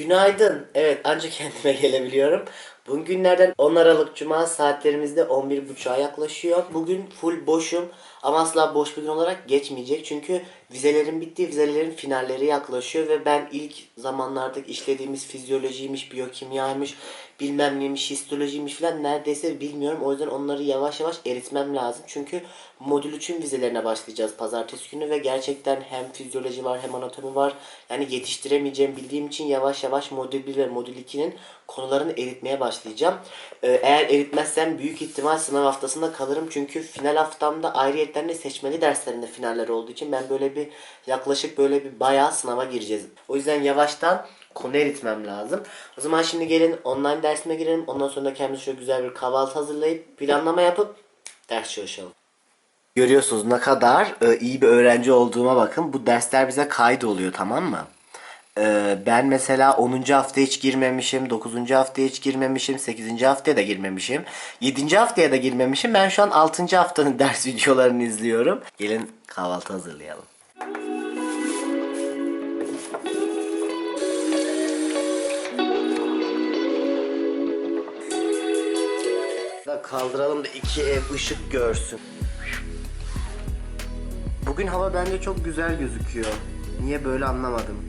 Günaydın. Evet ancak kendime gelebiliyorum. Bugün günlerden 10 Aralık Cuma saatlerimizde 11.30'a yaklaşıyor. Bugün full boşum ama asla boş bir gün olarak geçmeyecek. Çünkü vizelerin bitti, vizelerin finalleri yaklaşıyor ve ben ilk zamanlarda işlediğimiz fizyolojiymiş, biyokimyaymış, bilmem neymiş, histolojiymiş falan neredeyse bilmiyorum. O yüzden onları yavaş yavaş eritmem lazım. Çünkü modül 3'ün vizelerine başlayacağız pazartesi günü ve gerçekten hem fizyoloji var hem anatomi var. Yani yetiştiremeyeceğim bildiğim için yavaş yavaş modül 1 ve modül 2'nin konularını eritmeye başlayacağım. Ee, eğer eritmezsem büyük ihtimal sınav haftasında kalırım. Çünkü final haftamda ayrıyetten de seçmeli derslerinde finaller olduğu için ben böyle bir yaklaşık böyle bir bayağı sınava gireceğiz. O yüzden yavaştan konu eritmem lazım. O zaman şimdi gelin online dersime girelim. Ondan sonra da kendimize şöyle güzel bir kahvaltı hazırlayıp planlama yapıp ders çalışalım. Görüyorsunuz ne kadar e, iyi bir öğrenci olduğuma bakın. Bu dersler bize kaydı oluyor tamam mı? E, ben mesela 10. hafta hiç girmemişim, 9. hafta hiç girmemişim, 8. haftaya da girmemişim, 7. haftaya da girmemişim. Ben şu an 6. haftanın ders videolarını izliyorum. Gelin kahvaltı hazırlayalım. Kaldıralım da iki ev ışık görsün. Bugün hava bence çok güzel gözüküyor. Niye böyle anlamadım.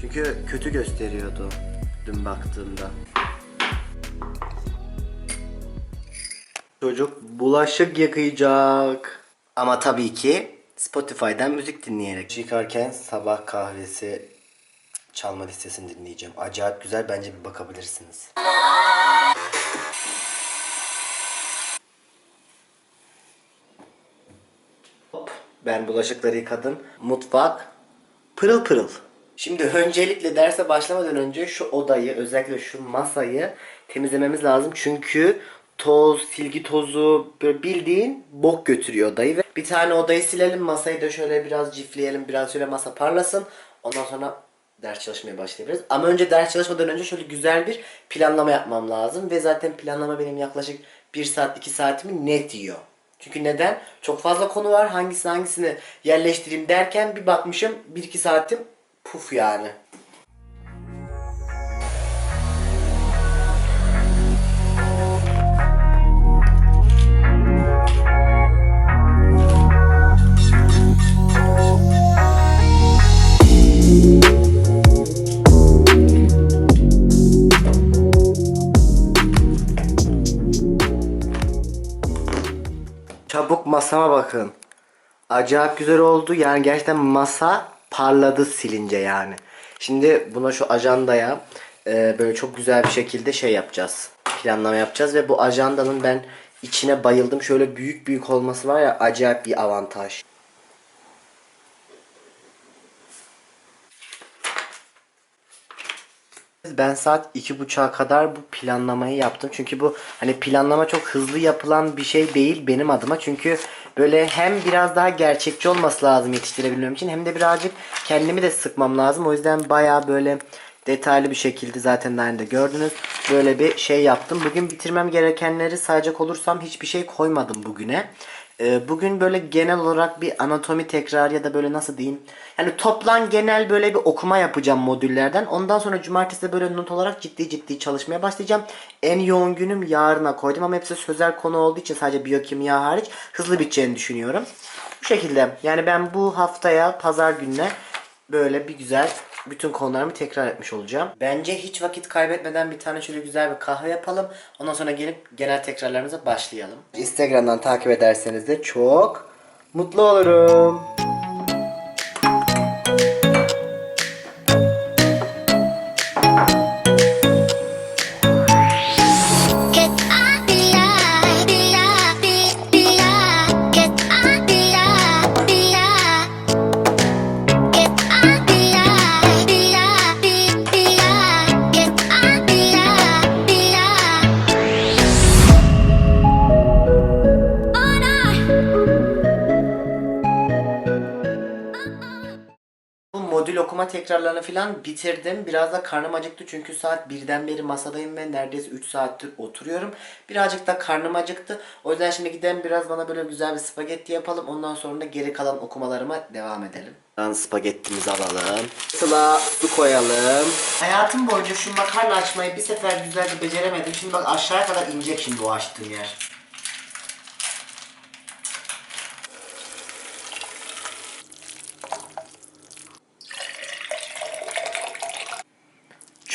Çünkü kötü gösteriyordu dün baktığımda. Çocuk bulaşık yıkayacak. Ama tabii ki Spotify'dan müzik dinleyerek. Çıkarken sabah kahvesi çalma listesini dinleyeceğim. Acayip güzel bence bir bakabilirsiniz. Hop, ben bulaşıkları yıkadım. Mutfak pırıl pırıl. Şimdi öncelikle derse başlamadan önce şu odayı özellikle şu masayı temizlememiz lazım. Çünkü toz, silgi tozu böyle bildiğin bok götürüyor odayı. Ve bir tane odayı silelim masayı da şöyle biraz cifleyelim biraz şöyle masa parlasın. Ondan sonra ders çalışmaya başlayabiliriz. Ama önce ders çalışmadan önce şöyle güzel bir planlama yapmam lazım. Ve zaten planlama benim yaklaşık 1 saat 2 saatimi net yiyor. Çünkü neden? Çok fazla konu var. Hangisini hangisini yerleştireyim derken bir bakmışım 1-2 saatim puf yani. Masama bakın. Acayip güzel oldu. Yani gerçekten masa parladı silince yani. Şimdi buna şu ajandaya e, böyle çok güzel bir şekilde şey yapacağız. Planlama yapacağız ve bu ajandanın ben içine bayıldım. Şöyle büyük büyük olması var ya acayip bir avantaj. Ben saat iki buçuğa kadar bu planlamayı yaptım. Çünkü bu hani planlama çok hızlı yapılan bir şey değil benim adıma. Çünkü böyle hem biraz daha gerçekçi olması lazım yetiştirebilmem için hem de birazcık kendimi de sıkmam lazım. O yüzden baya böyle detaylı bir şekilde zaten daha önce gördünüz. Böyle bir şey yaptım. Bugün bitirmem gerekenleri sayacak olursam hiçbir şey koymadım bugüne. Ee, Bugün böyle genel olarak bir anatomi tekrar ya da böyle nasıl diyeyim. Yani toplam genel böyle bir okuma yapacağım modüllerden. Ondan sonra cumartesi de böyle not olarak ciddi ciddi çalışmaya başlayacağım. En yoğun günüm yarına koydum ama hepsi sözel konu olduğu için sadece biyokimya hariç hızlı biteceğini düşünüyorum. Bu şekilde yani ben bu haftaya pazar gününe böyle bir güzel bütün konularımı tekrar etmiş olacağım. Bence hiç vakit kaybetmeden bir tane şöyle güzel bir kahve yapalım. Ondan sonra gelip genel tekrarlarımıza başlayalım. Instagram'dan takip ederseniz de çok mutlu olurum. Okuma tekrarlarını falan bitirdim. Biraz da karnım acıktı çünkü saat birden beri masadayım ve neredeyse 3 saattir oturuyorum. Birazcık da karnım acıktı. O yüzden şimdi gidelim biraz bana böyle güzel bir spagetti yapalım. Ondan sonra da geri kalan okumalarıma devam edelim. Ben spagettimizi alalım. Sıla su koyalım. Hayatım boyunca şu makarna açmayı bir sefer güzelce beceremedim. Şimdi bak aşağıya kadar inecek şimdi o açtığım yer.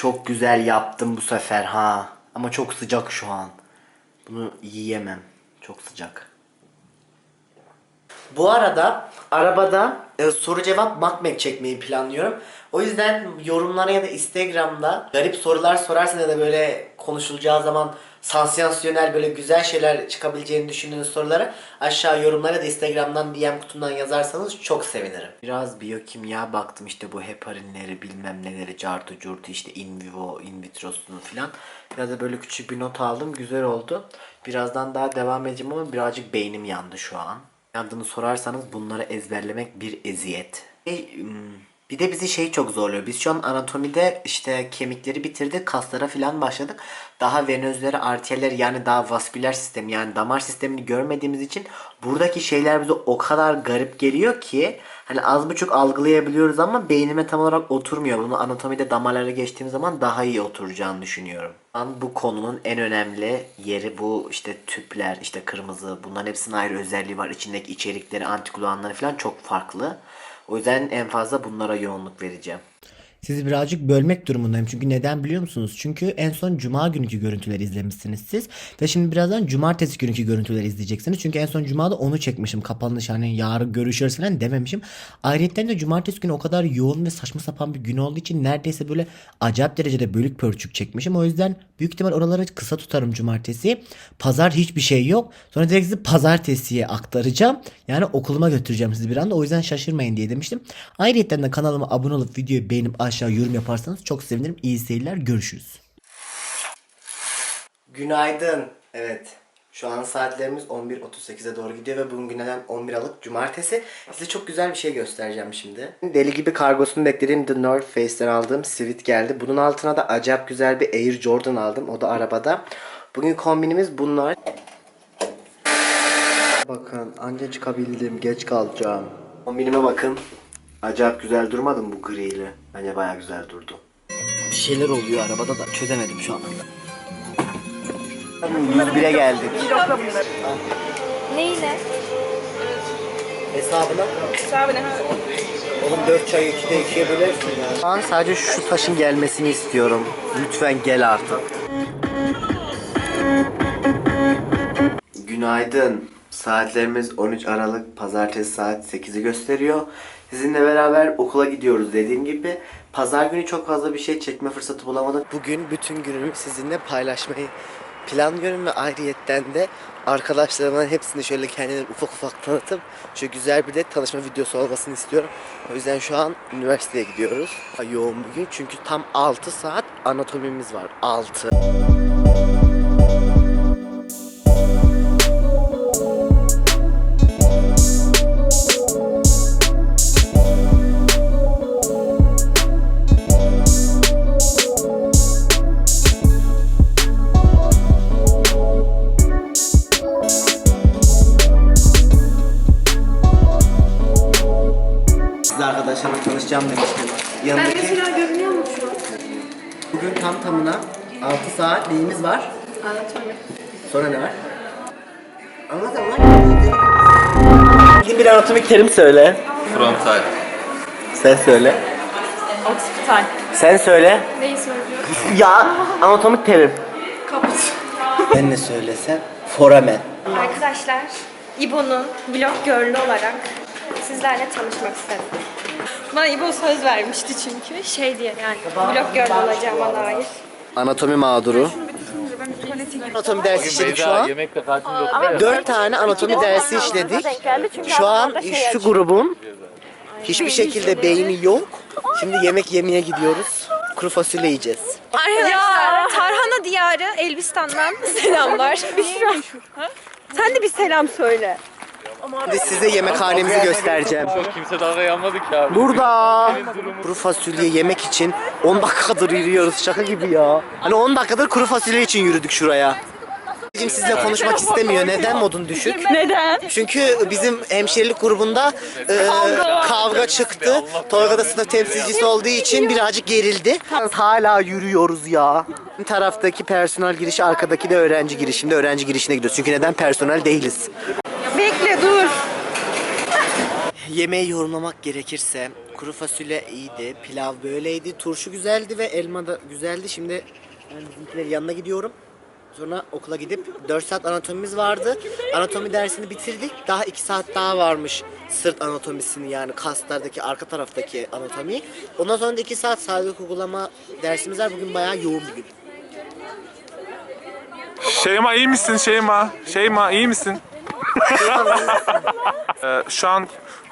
Çok güzel yaptım bu sefer ha. Ama çok sıcak şu an. Bunu yiyemem. Çok sıcak. Bu arada arabada e, soru cevap makmek çekmeyi planlıyorum. O yüzden yorumlara ya da Instagram'da garip sorular sorarsanız ya da böyle konuşulacağı zaman sansasyonel böyle güzel şeyler çıkabileceğini düşündüğünüz soruları aşağı yorumlara da Instagram'dan DM kutumdan yazarsanız çok sevinirim. Biraz biyokimya baktım işte bu heparinleri bilmem neleri cartı curtu işte in vivo in vitrosunu filan. Biraz da böyle küçük bir not aldım güzel oldu. Birazdan daha devam edeceğim ama birazcık beynim yandı şu an yandığını sorarsanız bunları ezberlemek bir eziyet. E, Bir de bizi şey çok zorluyor. Biz şu an anatomide işte kemikleri bitirdik, kaslara falan başladık. Daha venözleri, arterleri yani daha vasküler sistem yani damar sistemini görmediğimiz için buradaki şeyler bize o kadar garip geliyor ki hani az buçuk algılayabiliyoruz ama beynime tam olarak oturmuyor. Bunu anatomide damarlara geçtiğim zaman daha iyi oturacağını düşünüyorum. An bu konunun en önemli yeri bu işte tüpler, işte kırmızı bunların hepsinin ayrı özelliği var. İçindeki içerikleri, antikuluanları falan çok farklı. O yüzden en fazla bunlara yoğunluk vereceğim. Sizi birazcık bölmek durumundayım. Çünkü neden biliyor musunuz? Çünkü en son cuma günkü görüntüleri izlemişsiniz siz. Ve şimdi birazdan cumartesi günkü görüntüleri izleyeceksiniz. Çünkü en son cumada onu çekmişim. Kapanış hani yarın görüşürüz falan dememişim. Ayrıca de cumartesi günü o kadar yoğun ve saçma sapan bir gün olduğu için neredeyse böyle acayip derecede bölük pörçük çekmişim. O yüzden büyük ihtimal oraları kısa tutarım cumartesi. Pazar hiçbir şey yok. Sonra direkt sizi pazartesiye aktaracağım. Yani okuluma götüreceğim sizi bir anda. O yüzden şaşırmayın diye demiştim. Ayrıca de kanalıma abone olup videoyu beğenip aşağı yorum yaparsanız çok sevinirim. İyi seyirler. Görüşürüz. Günaydın. Evet. Şu an saatlerimiz 11.38'e doğru gidiyor ve bugün günlerden 11 Aralık Cumartesi. Size çok güzel bir şey göstereceğim şimdi. Deli gibi kargosunu beklediğim The North Face'ten aldığım Sweat geldi. Bunun altına da acayip güzel bir Air Jordan aldım. O da arabada. Bugün kombinimiz bunlar. Bakın anca çıkabildim. Geç kalacağım. Kombinime bakın. Acayip güzel durmadı mı bu griyle? Bence baya güzel durdu. Bir şeyler oluyor arabada da çözemedim şu an. 101'e geldik. Neyle? Hesabına. Hesabına. Oğlum 4 çayı 2'de 2'ye bölersin ya. Şu an sadece şu taşın gelmesini istiyorum. Lütfen gel artık. Günaydın. Saatlerimiz 13 Aralık Pazartesi saat 8'i gösteriyor. Sizinle beraber okula gidiyoruz dediğim gibi. Pazar günü çok fazla bir şey çekme fırsatı bulamadım. Bugün bütün günümü sizinle paylaşmayı planlıyorum ve ayrıyetten de arkadaşlarımın hepsini şöyle kendilerini ufak ufak tanıtıp şöyle güzel bir de tanışma videosu olmasını istiyorum. O yüzden şu an üniversiteye gidiyoruz. Yoğun bir gün çünkü tam 6 saat anatomimiz var. 6. var? Anatomi. Sonra ne var? Anlat anlat. Bir anatomik terim söyle. Frontal. Sen söyle. Oksipital. Sen söyle. Neyi söylüyor? Ya anatomik terim. Kaput. Ben ne söylesem? Foramen. Arkadaşlar, İbo'nun vlog girl'ü olarak sizlerle tanışmak istedim. Bana İbo söz vermişti çünkü. Şey diye yani vlog girl olacağıma dair. Anatomi mağduru. Anatomi dersi işledik şu an. Dört tane anatomi dersi işledik. Şu an şu grubun hiçbir şekilde beyni yok. Şimdi yemek yemeye gidiyoruz. Kuru fasulye yiyeceğiz. Arkadaşlar, Tarhana Diyarı Elbistan'dan selamlar. Sen de bir selam söyle. Şimdi size yemekhanemizi göstereceğim. Kimse dalga yanmadı ki abi. Burada kuru fasulye yemek için 10 dakikadır yürüyoruz. Şaka gibi ya. Hani 10 dakikadır kuru fasulye için yürüdük şuraya. Bizim sizle konuşmak istemiyor. Neden modun düşük? Neden? Çünkü bizim hemşerilik grubunda e, kavga çıktı. Tolga da sınıf temsilcisi olduğu için birazcık gerildi. Hala yürüyoruz ya. Bir taraftaki personel girişi, arkadaki de öğrenci girişinde öğrenci girişine gidiyoruz. Çünkü neden personel değiliz? Yemeği yorumlamak gerekirse kuru fasulye iyiydi, pilav böyleydi, turşu güzeldi ve elma da güzeldi. Şimdi ben bizimkilerin yanına gidiyorum. Sonra okula gidip 4 saat anatomimiz vardı. Anatomi dersini bitirdik. Daha 2 saat daha varmış sırt anatomisini yani kaslardaki arka taraftaki anatomi. Ondan sonra da 2 saat sağlık uygulama dersimiz var. Bugün bayağı yoğun bir gün. Şeyma iyi misin Şeyma? Şeyma iyi misin? Ee, şu an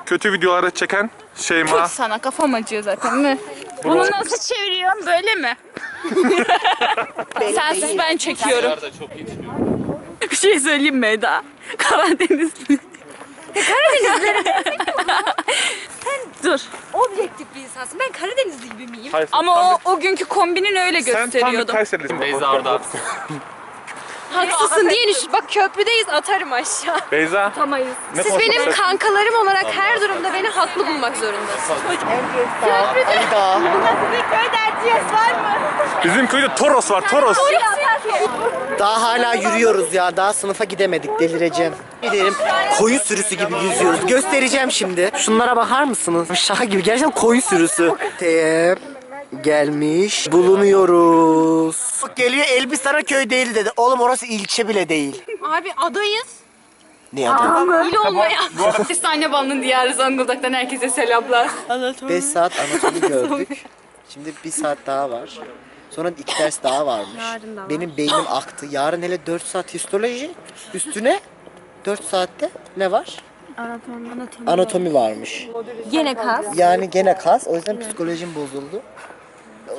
kötü videoları çeken Şeyma. Sana kafam acıyor zaten mi? Bunu nasıl çeviriyorum böyle mi? Sensiz ben çekiyorum. Bir şey söyleyeyim mi Eda? Karadenizli. Karadenizli. Sen dur. Objektif bir insansın. Ben Karadenizli gibi miyim? Hayır, Ama o, o günkü kombinin öyle sen tam bir gösteriyordu. Kayseri'lisin. Beyza Arda. Haklısın diye düş. Bak köprüdeyiz atarım aşağı. Beyza. Tutamayız. Ne Siz benim istersin? kankalarım olarak her durumda beni haklı bulmak zorundasınız. Ali Dağ. Bizim köyde Toros var Toros. Daha hala yürüyoruz ya. Daha sınıfa gidemedik. Delireceğim. Gidelim. Koyun sürüsü gibi yüzüyoruz. Göstereceğim şimdi. Şunlara bakar mısınız? Şaka gibi. Gerçekten koyun sürüsü. Teyep gelmiş bulunuyoruz. Bak Geliyor Elbistan köy değil dedi. Oğlum orası ilçe bile değil. Abi adayız. Ne adı? İl olmaya. Efsane Bal'ın diyarı Zonguldak'tan herkese selamlar. 5 saat anatomi gördük. Şimdi bir saat daha var. Sonra iki ders daha varmış. Benim beynim aktı. Yarın hele 4 saat histoloji. Üstüne 4 saatte ne var? Anatomi varmış. Gene kas. Yani gene kas. O yüzden psikolojim bozuldu.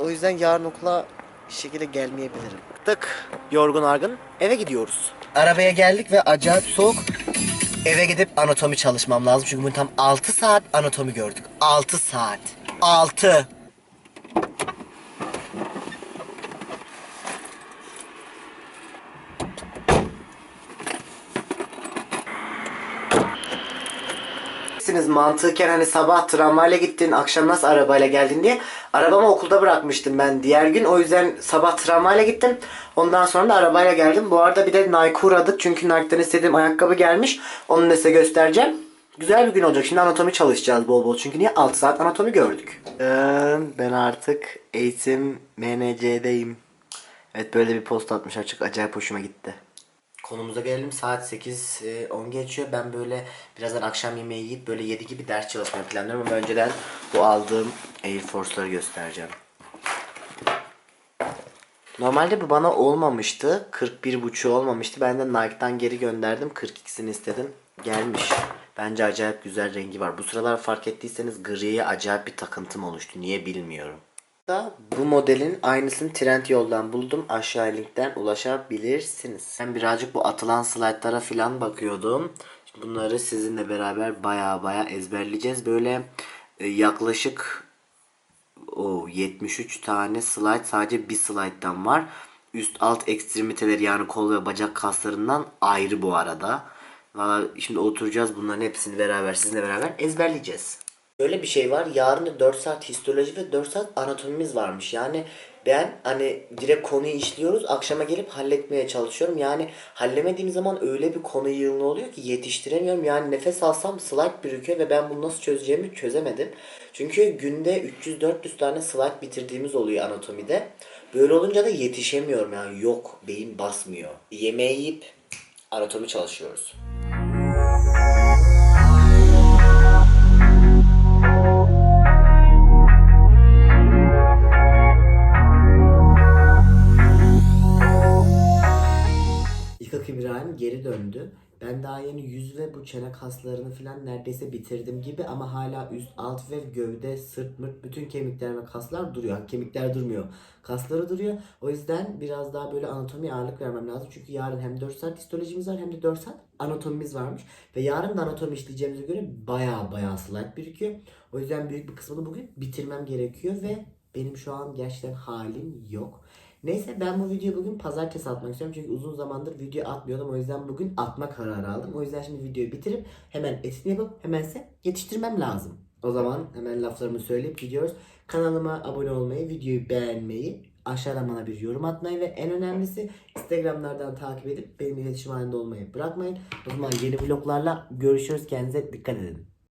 O yüzden yarın okula bir şekilde gelmeyebilirim. Tık. Yorgun argın. Eve gidiyoruz. Arabaya geldik ve acayip soğuk. Eve gidip anatomi çalışmam lazım. Çünkü bugün tam 6 saat anatomi gördük. 6 saat. 6. Siz mantıken hani sabah tramvayla gittin, akşam nasıl arabayla geldin diye. Arabamı okulda bırakmıştım ben diğer gün. O yüzden sabah tramvayla gittim. Ondan sonra da arabayla geldim. Bu arada bir de Nike uğradık. Çünkü Nike'den istediğim ayakkabı gelmiş. Onu size göstereceğim. Güzel bir gün olacak. Şimdi anatomi çalışacağız bol bol. Çünkü niye? 6 saat anatomi gördük. Ben artık eğitim MNC'deyim. Evet böyle bir post atmış açık. Acayip hoşuma gitti. Konumuza gelelim. Saat 8 e, 10 geçiyor. Ben böyle birazdan akşam yemeği yiyip böyle 7 gibi ders çalışmayı planlıyorum ama önceden bu aldığım Air Force'ları göstereceğim. Normalde bu bana olmamıştı. 41.5 olmamıştı. Ben de Nike'dan geri gönderdim. 42'sini istedim. Gelmiş. Bence acayip güzel rengi var. Bu sıralar fark ettiyseniz griye acayip bir takıntım oluştu. Niye bilmiyorum. Da bu modelin aynısını Trendyol'dan buldum. Aşağı linkten ulaşabilirsiniz. Ben birazcık bu atılan slaytlara falan bakıyordum. Şimdi bunları sizinle beraber baya baya ezberleyeceğiz. Böyle e, yaklaşık o 73 tane slide sadece bir slide'dan var. Üst alt ekstremiteleri yani kol ve bacak kaslarından ayrı bu arada. Valla şimdi oturacağız bunların hepsini beraber sizinle beraber ezberleyeceğiz. Böyle bir şey var. Yarın da 4 saat histoloji ve 4 saat anatomimiz varmış. Yani ben hani direkt konuyu işliyoruz. Akşama gelip halletmeye çalışıyorum. Yani hallemediğim zaman öyle bir konu yığını oluyor ki yetiştiremiyorum. Yani nefes alsam slide birikiyor ve ben bunu nasıl çözeceğimi çözemedim. Çünkü günde 300-400 tane slide bitirdiğimiz oluyor anatomide. Böyle olunca da yetişemiyorum yani yok beyin basmıyor. Yemeği yiyip anatomi çalışıyoruz. Geri döndü. Ben daha yeni yüz ve bu çene kaslarını falan neredeyse bitirdim gibi ama hala üst, alt ve gövde, sırt, mırt bütün kemikler ve kaslar duruyor. Kemikler durmuyor. Kasları duruyor. O yüzden biraz daha böyle anatomiye ağırlık vermem lazım. Çünkü yarın hem 4 saat histolojimiz var hem de 4 saat anatomimiz varmış. Ve yarın da anatomi işleyeceğimize göre baya baya slide birikiyor. O yüzden büyük bir kısmını bugün bitirmem gerekiyor ve benim şu an gerçekten halim yok. Neyse ben bu videoyu bugün pazartesi atmak istiyorum. Çünkü uzun zamandır video atmıyordum. O yüzden bugün atma kararı aldım. O yüzden şimdi videoyu bitirip hemen editini yapıp hemense yetiştirmem lazım. O zaman hemen laflarımı söyleyip gidiyoruz. Kanalıma abone olmayı, videoyu beğenmeyi, aşağıdan bana bir yorum atmayı ve en önemlisi Instagram'lardan takip edip benim iletişim halinde olmayı bırakmayın. O zaman yeni vloglarla görüşürüz. Kendinize dikkat edin.